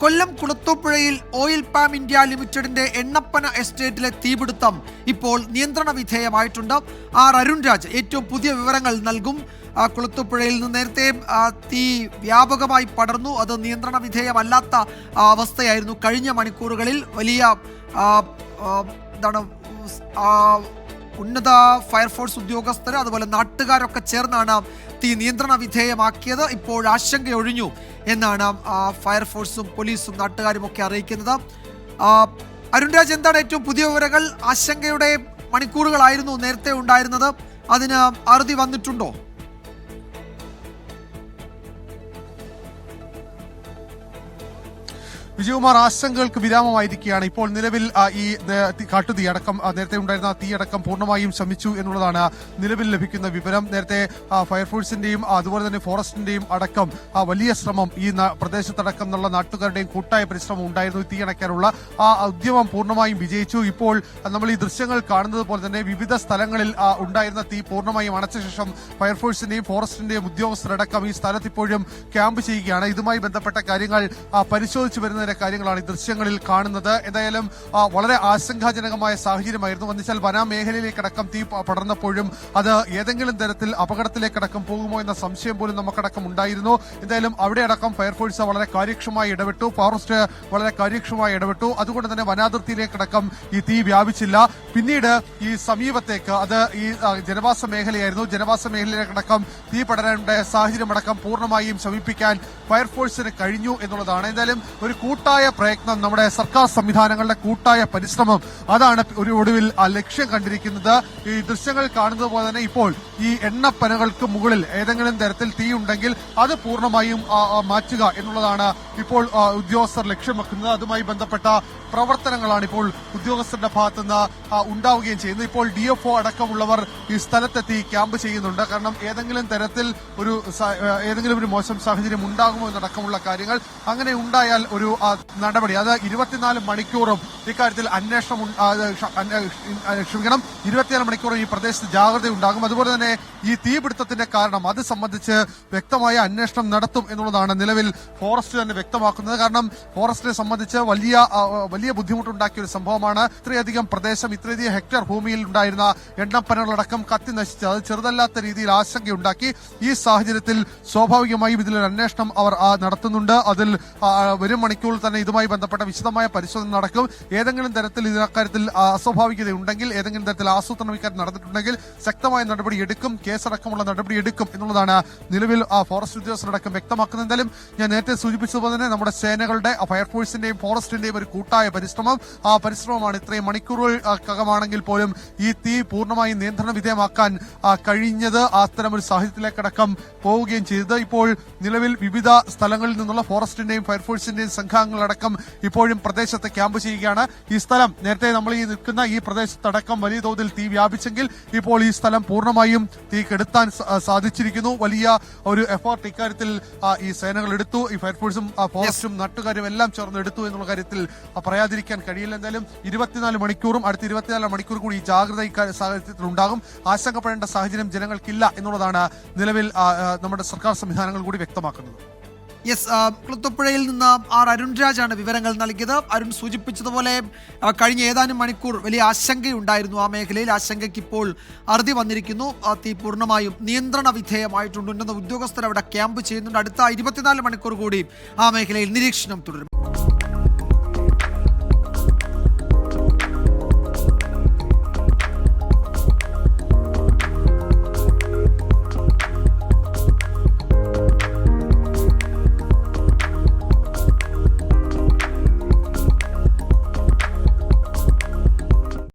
കൊല്ലം കുളത്തൂപ്പുഴയിൽ oil palm India ലിമിറ്റഡിന്റെ എണ്ണപ്പന എസ്റ്റേറ്റിലെ തീപിടുത്തം ഇപ്പോൾ നിയന്ത്രണ വിധേയമായിട്ടുണ്ട്. ആർ അരുൺരാജ് ഏറ്റവും പുതിയ വിവരങ്ങൾ നൽകും. ആ, കുളത്തൂപ്പുഴയിൽ നിന്ന് നേരത്തെ തീ വ്യാപകമായി പടർന്നു. അത് നിയന്ത്രണ വിധേയമല്ലാത്ത അവസ്ഥയായിരുന്നു കഴിഞ്ഞ മണിക്കൂറുകളിൽ. വലിയ എന്താണ് ഉന്നത ഫയർഫോഴ്സ് ഉദ്യോഗസ്ഥർ അതുപോലെ നാട്ടുകാരൊക്കെ ചേർന്നാണ് തീ നിയന്ത്രണ വിധേയമാക്കിയത്. ഇപ്പോൾ ആശങ്ക ഒഴിഞ്ഞു എന്നാണ് ഫയർഫോഴ്സും പോലീസും നാട്ടുകാരും ഒക്കെ അറിയിക്കുന്നത്. അരുൺരാജ് എന്താണ് ഏറ്റവും പുതിയ വിവരങ്ങൾ? ആശങ്കയുടെ മണിക്കൂറുകളായിരുന്നു നേരത്തെ ഉണ്ടായിരുന്നത്. അതിന് അറുതി വന്നിട്ടുണ്ടോ? വിജയകുമാർ ആശങ്കകൾക്ക് വിരാമമായിരിക്കുകയാണ്. ഇപ്പോൾ നിലവിൽ ഈ കാട്ടുതീ അടക്കം നേരത്തെ ഉണ്ടായിരുന്ന തീ അടക്കം പൂർണമായും ശമിച്ചു എന്നുള്ളതാണ് നിലവിൽ ലഭിക്കുന്ന വിവരം. നേരത്തെ ഫയർഫോഴ്സിന്റെയും അതുപോലെ തന്നെ ഫോറസ്റ്റിന്റെയും അടക്കം വലിയ ശ്രമം ഈ പ്രദേശത്തടക്കം എന്നുള്ള നാട്ടുകാരുടെയും കൂട്ടായ പരിശ്രമം ഉണ്ടായിരുന്നു തീ അണയ്ക്കാനുള്ള ആ ഉദ്യമം പൂർണമായും വിജയിച്ചു. ഇപ്പോൾ നമ്മൾ ഈ ദൃശ്യങ്ങൾ കാണുന്നത് പോലെ തന്നെ വിവിധ സ്ഥലങ്ങളിൽ ഉണ്ടായിരുന്ന തീ പൂർണമായും അണച്ച ശേഷം ഫയർഫോഴ്സിന്റെയും ഫോറസ്റ്റിന്റെയും ഉദ്യോഗസ്ഥരടക്കം ഈ സ്ഥലത്ത് ഇപ്പോഴും ക്യാമ്പ് ചെയ്യുകയാണ്. ഇതുമായി ബന്ധപ്പെട്ട കാര്യങ്ങൾ പരിശോധിച്ചു പരിശോധിച്ചു വരുന്നതിന്റെ കാര്യങ്ങളാണ് ഈ ദൃശ്യങ്ങളിൽ കാണുന്നത്. എന്തായാലും വളരെ ആശങ്കാജനകമായ സാഹചര്യമായിരുന്നു. എന്നുവെച്ചാൽ വനമേഖലയിലേക്കടക്കം തീ പടർന്നപ്പോഴും അത് ഏതെങ്കിലും തരത്തിൽ അപകടത്തിലേക്കടക്കം പോകുമോ എന്ന സംശയം പോലും നമുക്കടക്കം ഉണ്ടായിരുന്നു. എന്തായാലും അവിടെ അടക്കം ഫയർഫോഴ്സ് വളരെ കാര്യക്ഷമമായി ഇടപെട്ടു. ഫോറസ്റ്റ് വളരെ കാര്യക്ഷമമായി ഇടപെട്ടു. അതുകൊണ്ട് തന്നെ വനാതിർത്തിയിലേക്കടക്കം ഈ തീ വ്യാപിച്ചില്ല. പിന്നീട് ഈ സമീപത്തേക്ക് അത് ഈ ജനവാസ മേഖലയായിരുന്നു. ജനവാസ മേഖലയിലേക്കടക്കം തീ പടരേണ്ട സാഹചര്യമടക്കം പൂർണമായും ശമിപ്പിക്കാൻ ഫയർഫോഴ്സിന് കഴിഞ്ഞു എന്നുള്ളതാണ്. എന്തായാലും ഒരു കൂട്ടായ പ്രയത്നം നമ്മുടെ സർക്കാർ സംവിധാനങ്ങളുടെ കൂട്ടായ പരിശ്രമം അതാണ് ഒരു ഒടുവിൽ ആ ലക്ഷ്യം കണ്ടിരിക്കുന്നത്. ഈ ദൃശ്യങ്ങൾ കാണുന്നത് പോലെ തന്നെ ഇപ്പോൾ ഈ എണ്ണപ്പനകൾക്ക് മുകളിൽ ഏതെങ്കിലും തരത്തിൽ തീ ഉണ്ടെങ്കിൽ അത് പൂർണമായും മാറ്റുക എന്നുള്ളതാണ് ഇപ്പോൾ ഉദ്യോഗസ്ഥർ ലക്ഷ്യം വെക്കുന്നത്. അതുമായി ബന്ധപ്പെട്ട പ്രവർത്തനങ്ങളാണ് ഇപ്പോൾ ഉദ്യോഗസ്ഥരുടെ ഭാഗത്തുനിന്ന് നിന്ന് ഉണ്ടാവുകയും ചെയ്യുന്നത്. ഇപ്പോൾ ഡി എഫ് ഒ അടക്കമുള്ളവർ ഈ സ്ഥലത്തെത്തി ക്യാമ്പ് ചെയ്യുന്നുണ്ട്. കാരണം ഏതെങ്കിലും തരത്തിൽ ഒരു ഏതെങ്കിലും ഒരു മോശം സാഹചര്യം ഉണ്ടാകുമോ എന്നടക്കമുള്ള കാര്യങ്ങൾ അങ്ങനെ ഉണ്ടായാൽ ഒരു നടപടി. അത് ഇരുപത്തിനാല് മണിക്കൂറും ഇക്കാര്യത്തിൽ അന്വേഷണം ക്ഷമിക്കണം ഇരുപത്തിനാല് മണിക്കൂറും ഈ പ്രദേശത്ത് ജാഗ്രത ഉണ്ടാകും. അതുപോലെ തന്നെ ഈ തീപിടുത്തത്തിന്റെ കാരണം അത് സംബന്ധിച്ച് വ്യക്തമായ അന്വേഷണം നടത്തും എന്നുള്ളതാണ് നിലവിൽ ഫോറസ്റ്റ് തന്നെ വ്യക്തമാക്കുന്നത്. കാരണം ഫോറസ്റ്റിനെ സംബന്ധിച്ച് വലിയ വലിയ ബുദ്ധിമുട്ടുണ്ടാക്കിയ ഒരു സംഭവമാണ്. ഇത്രയധികം പ്രദേശം ഇത്രയധികം ഹെക്ടർ ഭൂമിയിൽ ഉണ്ടായിരുന്ന എണ്ണപ്പനകളടക്കം കത്തി നശിച്ച് അത് ചെറുതല്ലാത്ത രീതിയിൽ ആശങ്കയുണ്ടാക്കി. ഈ സാഹചര്യത്തിൽ സ്വാഭാവികമായും ഇതിലൊരു അന്വേഷണം അവർ നടത്തുന്നുണ്ട്. അതിൽ വരും വരും തന്നെ ഇതുമായി ബന്ധപ്പെട്ട വിശദമായ പരിശോധന നടക്കും. ഏതെങ്കിലും തരത്തിൽ ഇതിനക്കാര്യത്തിൽ അസ്വാഭാവികത ഉണ്ടെങ്കിൽ ഏതെങ്കിലും തരത്തിൽ ആസൂത്രണം ഇക്കാര്യം നടന്നിട്ടുണ്ടെങ്കിൽ ശക്തമായ നടപടി എടുക്കും. കേസടക്കമുള്ള നടപടി എടുക്കും എന്നുള്ളതാണ് നിലവിൽ ആ, ഫോറസ്റ്റ് ഉദ്യോഗസ്ഥരടക്കം വ്യക്തമാക്കുന്നത്. എന്തായാലും ഞാൻ നേരത്തെ സൂചിപ്പിച്ചതുപോലെ തന്നെ നമ്മുടെ സേനകളുടെ ഫയർഫോഴ്സിന്റെയും ഫോറസ്റ്റിന്റെയും ഒരു കൂട്ടായ പരിശ്രമം. ആ പരിശ്രമമാണ് ഇത്രയും മണിക്കൂറുകൾക്കകമാണെങ്കിൽ പോലും ഈ തീ പൂർണമായി നിയന്ത്രണ വിധേയമാക്കാൻ കഴിഞ്ഞത്. അത്തരമൊരു സാഹചര്യത്തിലേക്കടക്കം പോവുകയും ചെയ്തത്. ഇപ്പോൾ നിലവിൽ വിവിധ സ്ഥലങ്ങളിൽ നിന്നുള്ള ഫോറസ്റ്റിന്റെയും ഫയർഫോഴ്സിന്റെയും സംഘാംഗങ്ങളടക്കം ഇപ്പോഴും പ്രദേശത്ത് ക്യാമ്പ് ചെയ്യുകയാണ്. ഈ സ്ഥലം നേരത്തെ നമ്മൾ ഈ നിൽക്കുന്ന ഈ പ്രദേശത്തടക്കം വലിയ തോതിൽ തീ വ്യാപിച്ചെങ്കിൽ ഇപ്പോൾ ഈ സ്ഥലം പൂർണമായും തീ കെടുത്താൻ സാധിച്ചിരിക്കുന്നു. വലിയ ഒരു എഫേർട്ട് ഇക്കാര്യത്തിൽ ഈ സേനകൾ എടുത്തു. ഈ ഫയർഫോഴ്സും ഫോറസ്റ്റും നാട്ടുകാരും എല്ലാം ചേർന്ന് എടുത്തു എന്നുള്ള കാര്യത്തിൽ പറയാതിരിക്കാൻ കഴിയില്ല. എന്തായാലും ഇരുപത്തിനാല് മണിക്കൂറും അടുത്ത ഇരുപത്തിനാല് മണിക്കൂർ കൂടി ഈ ജാഗ്രത സാഹചര്യത്തിൽ ഉണ്ടാകും. ആശങ്കപ്പെടേണ്ട സാഹചര്യം ജനങ്ങൾക്കില്ല എന്നുള്ളതാണ് നിലവിൽ നമ്മുടെ സർക്കാർ സംവിധാനങ്ങൾ കൂടി വ്യക്തമാക്കുന്നത്. യെസ് കുളത്തപ്പുഴയിൽ നിന്ന് ആർ അരുൺരാജാണ് വിവരങ്ങൾ നൽകിയത്. അരുൺ സൂചിപ്പിച്ചതുപോലെ കഴിഞ്ഞ ഏതാനും മണിക്കൂർ വലിയ ആശങ്കയുണ്ടായിരുന്നു ആ മേഖലയിൽ. ആശങ്കയ്ക്ക് ഇപ്പോൾ അറുതി വന്നിരിക്കുന്നു. തീ പൂർണമായും നിയന്ത്രണ വിധേയമായിട്ടുണ്ട് ഉന്നത ഉദ്യോഗസ്ഥർ അവിടെ ക്യാമ്പ് ചെയ്യുന്നുണ്ട്. അടുത്ത ഇരുപത്തിനാല് മണിക്കൂർ കൂടി ആ മേഖലയിൽ നിരീക്ഷണം തുടരും.